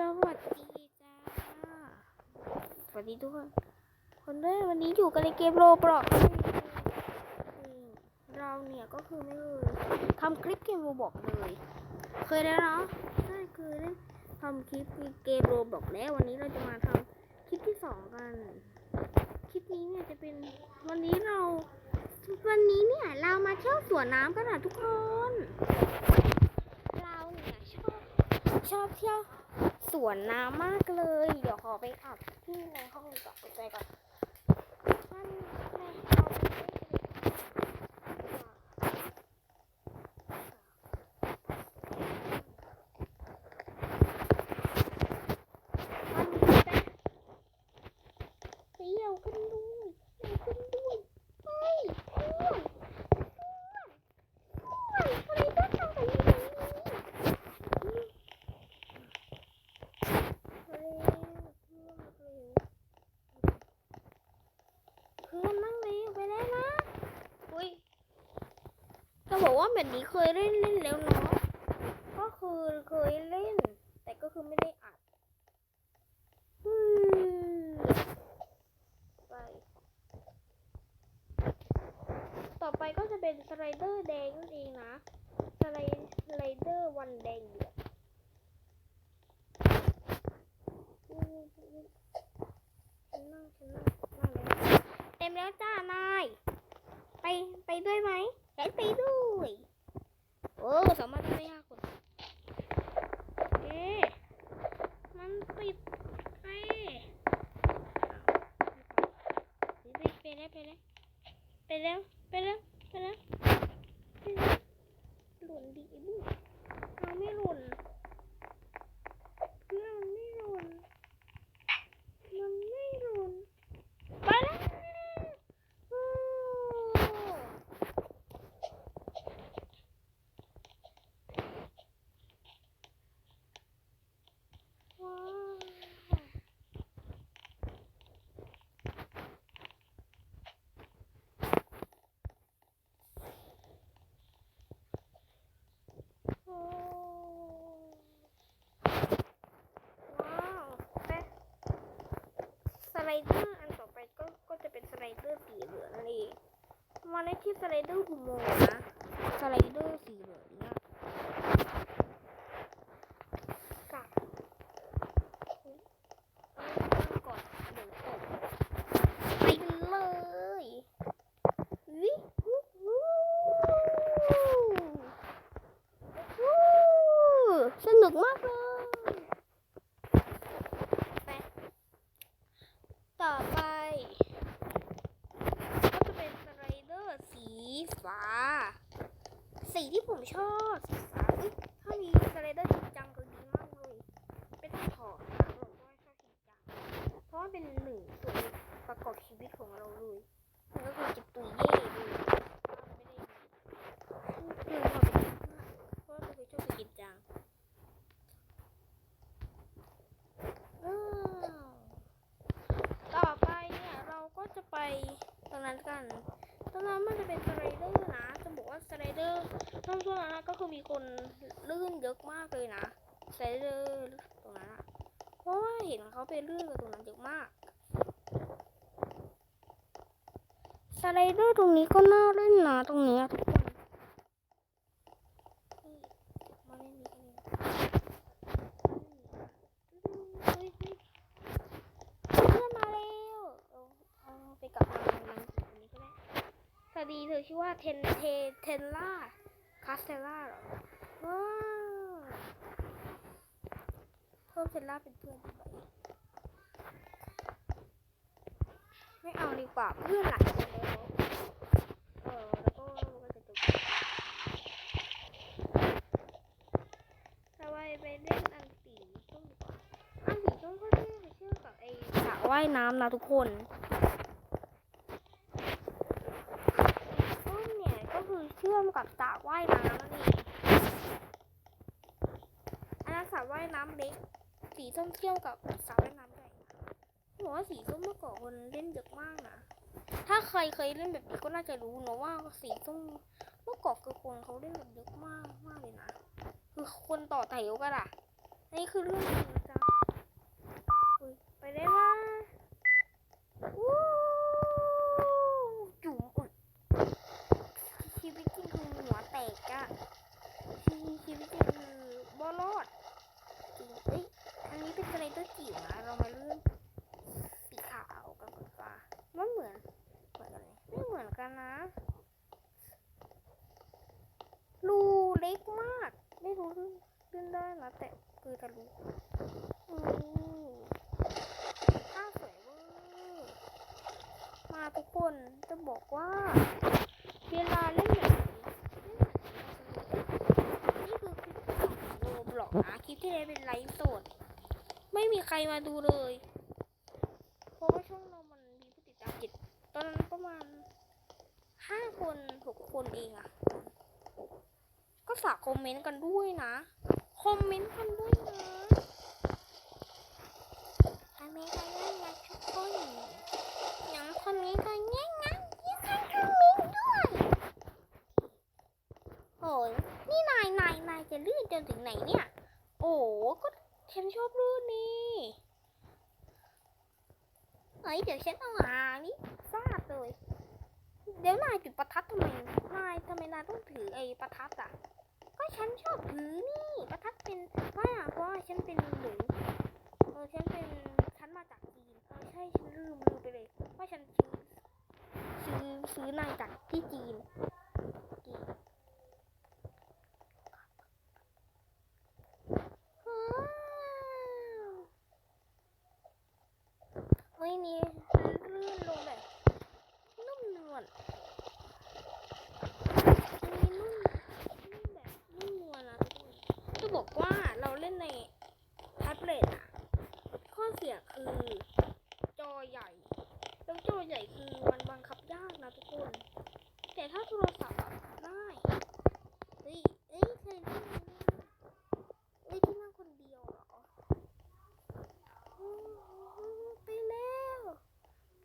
สวัสดีจ้า สวัสดีทุกคน คนด้วยวันนี้อยู่กันในเกมโรบล็อกเราเนี่ยก็คือไม่เคยทำคลิปเกมโรบล็อกเลย เคยแล้วเนาะใช่เคยได้ทำคลิปเกมโรบล็อกแล้ว วันนี้เราจะมาทำคลิปที่สองกัน คลิปนี้เนี่ยจะเป็นวันนี้เรา วันนี้เนี่ยเรามาเที่ยวสวนน้ำกันนะทุกคน เราเนี่ยชอบชอบเที่ยว สวนน้ำมากเลย เดี๋ยวขอไปอาบที่ในห้องก่อนใจก่อนในเอาไปมันมีแต่เที่ยวกันด้วยเที่ยวกันด้วยเฮ้ยอ้วนอ้วนอ้วนอะไรก็ทำแบบนี้เร็วเร็วเร็วเพื่อนนั่งเร็วไปแล้วนะอุ้ย จะบอกว่าแบบนี้เคยเล่นเล่นแล้วเนาะก็คือเคยเล่น แต่ก็คือไม่ได้อัดไปต่อไปก็จะเป็นสไลเดอร์แดงนั่นเองนะสไลสไลเดอร์วันแดงเดือดอืมฉันนั่งฉันนั่งนั่งเลยเต็มแล้วจ้านาย ไปไปด้วยไหม ไปไปด้วย โอ้สามารถได้ห้าคนเอ๊ะมันปิดเอ๊ะไปไปแล้วไปแล้วไปแล้วไปแล้วไปแล้วไปแล้วหล่นดีบุ้เอาไม่หล่นเพื่อนไม่หล่นมันไม่หล่นไปแล้วโอ้ว้าวโอ้ว้าวแต่ส ไลเดอร์อันต่อไปก็ก็จะเป็นสไลเดอร์สีเหลืองนั่นเองมาในที่สไลเดอร์กุโมงนะสไลเดอร์สีเหลืองเนี่ยกะเอาก่อนเดี๋ยวตกไปกันเลยวิวู้วู้วู้สนุกมากเลยไปต่อไป ก็จะเป็นสไลเดอร์สี ฟ้า สีที่ผมชอบสีฟ้าเอ้ยถ้ามีสไลเดอร์จริงจังก็ดีมากเลย ไม่ต้องถอดนะบอกว่าชอบจริงจัง เพราะว่าเป็นหนึ่งส่วนประกอบชีวิตของเราเลยมันก็คือจะตุยเย่เลยไม่ได้คือพอเป็นเพราะว่าเราเคยชอบไปกินจังอ้าวต่อไปเนี่ยเราก็จะไปตรงนั้นกัน ตรงนั้นมันจะเป็นสไลเดอร์นะ จะบอกว่าสไลเดอร์ตรงช่วงนั้นนะก็ คือมีคนลื่นเยอะมากเลยนะไลเดอร์ตรงนั้นอะเพราะว่าเห็นเขาไปลื่นกับตรงนั้นเยอะมากสไลเดอร์ตรงนี้ก็น่าเล่นนะตรงนี้ทุกคนมาเร็วเอาไปกลับมาตรงนี้ก็ได้สวัสดีเธอชื่อว่าเทนเทเทนล่า คาสเทล่าเหรอว้าวเพิ่มเทล่าเป็นเพื่อนดีไหมไม่เอาดีกว่าเพื่อนหลายคนแล้วเออแล้วก็ก็จะจบเราไปไปเล่นอันสีส้มกว่าอันสีส้มก็เชื่อเชื่อกับไอ้สระว่ายน้ำนะทุกคนเนี่ยก็ คือเชื่อมกับสระว่ายน้ำนั่นเองอันนั้นสระว่ายน้ำเล็ก สีส้มเชื่อมกับสระว่ายน้ำใหญ่บอกว่าสีส้มเมื่อก่อนคนเล่นเยอะมากนะ ถ้าใครเคยเล่นแบบนี้ก็น่าจะรู้นะว่าสีส้มเมื่อก่อนคือคนเขาเล่นแบบเยอะมากมากเลยนะ คือคนต่อแถวกันอะอันนี้คือเรื่องจริงนะจ๊ะไปได้ว่าวู้จุ๋มอุดชีวิตจริงคือหัวแตกอะชีชีวิตจริงคือบอรอดจริงเอ้ยอันนี้เป็นสไลเดอร์จิ๋วนะเรามาเลื่อนสีขาวกับสีฟ้ามันเหมือน เหมือนกันไหมไม่เหมือนกันนะ รู เล็กมาก ไม่รู้ขึ้นได้นะแต่คือทะลุอืมภาสวยเวอร์มาทุกคนจะบอกว่าเวลาเล่นแบบนี้นี่คือคลิปของโรบล็อกนะคลิปที่ได้เป็นไลฟ์สด ไม่มีใครมาดูเลย เพราะว่าช่องเรามันมีผู้ติดตามจิตตอนนั้นประมาณห้าคนหกคนเองอะ ฝากคอมเมนต์กันด้วยนะ คอมเมนต์กันด้วยนะคอมเมนต์กันด้วยนะทุกคนอย่างคอมเมนต์กันง่ายๆยิ่งคอมเมนต์ด้วยโอ้ยนี่นายนายนายจะลื่นจนถึงไหนเนี่ย โอ้ก็ฉันชอบลื่นนี่เฮ้ยเดี๋ยวฉันเอาหางนี่ฟาดเลยเดี๋ยวนายจุดประทัดทำไม นายทำไมนายต้องถือไอ้ประทัดอะ ก็ฉันชอบถือนี่ประทัดเป็นว่าเพราะว่าฉันเป็นหนูเออฉันเป็นฉันมาจากจีนเออใช่ฉันลืมลืมไปเลยว่าฉันซื้อซื้อซื้อนางจากที่จีนจีนว้าวเฮ้ยนี่ลื่นลงแบบนุ่มนวลอันนี้นุ่ม นุ่มแบบนุ่มนวลนะทุกคนจะบอกว่าเราเล่นในแท็บเล็ตอะข้อเสียคือจอใหญ่ แล้วจอใหญ่คือมันบังคับยากนะทุกคน แต่ถ้าโทรศัพท์อะได้เฮ้ยเอ้ยเคยเล่นไหมเอ้ยที่นั่งคนเดียวเหรออืมไปแล้ว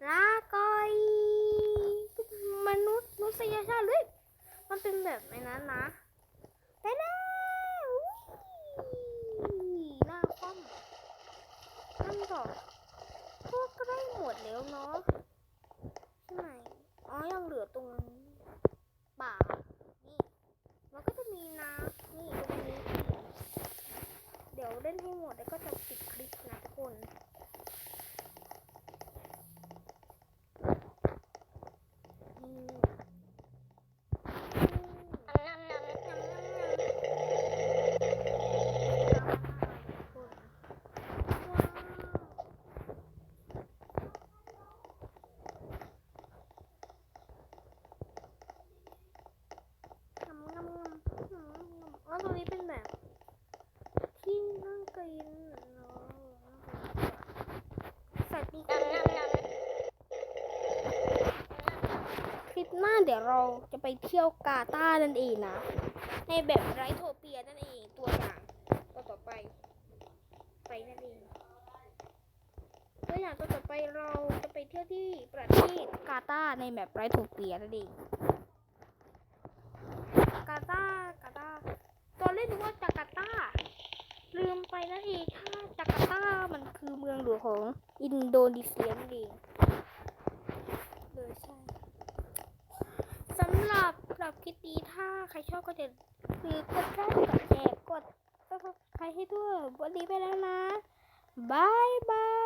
ลาก่อยมนุษย์มนุษยชาติเลย มันเป็น แบบไอ้นั้นนะไปแล้วหน้าคว่ำนั่นก่อนพวกก็ได้หมดแล้วเนาะใช่ไหมอ๋อยังเหลือตรงป่านี่มันก็จะมีน้ำนี่ตรงนี้ เดี๋ยวเล่นให้หมดแล้วก็จะปิดคลิปนะทุกคนนี่ อ๋อตรงนี้เป็นแบบ ที่นั่งกินเนาะสวัสดีค่ะคลิปหน้า เดี๋ยวเราจะไปเที่ยวกาตาร์นั่นเองนะ ในแบบไรโทเปียนั่นเองตัวอย่างตัวต่อไป ไปนั่นเองตัวอย่างตัวต่อไปเราจะไปเที่ยวที่ประเทศกาตาร์ในแบบไรโทเปียนั่นเองกาตาร์กาตาร์ตอนเล่นนึกว่าจาการ์ตาลืมไปนั่นเองถ้าจาการ์ตามันคือเมืองหลวงของอินโดนีเซียนั่นเองเลยใช่ สำหรับสำหรับค ลิปนี้ถ้าใครชอบก็จะคือกดไลค์กดแชร์กดใครให้ด้วยวันนี้ไปแล้วนะบายบาย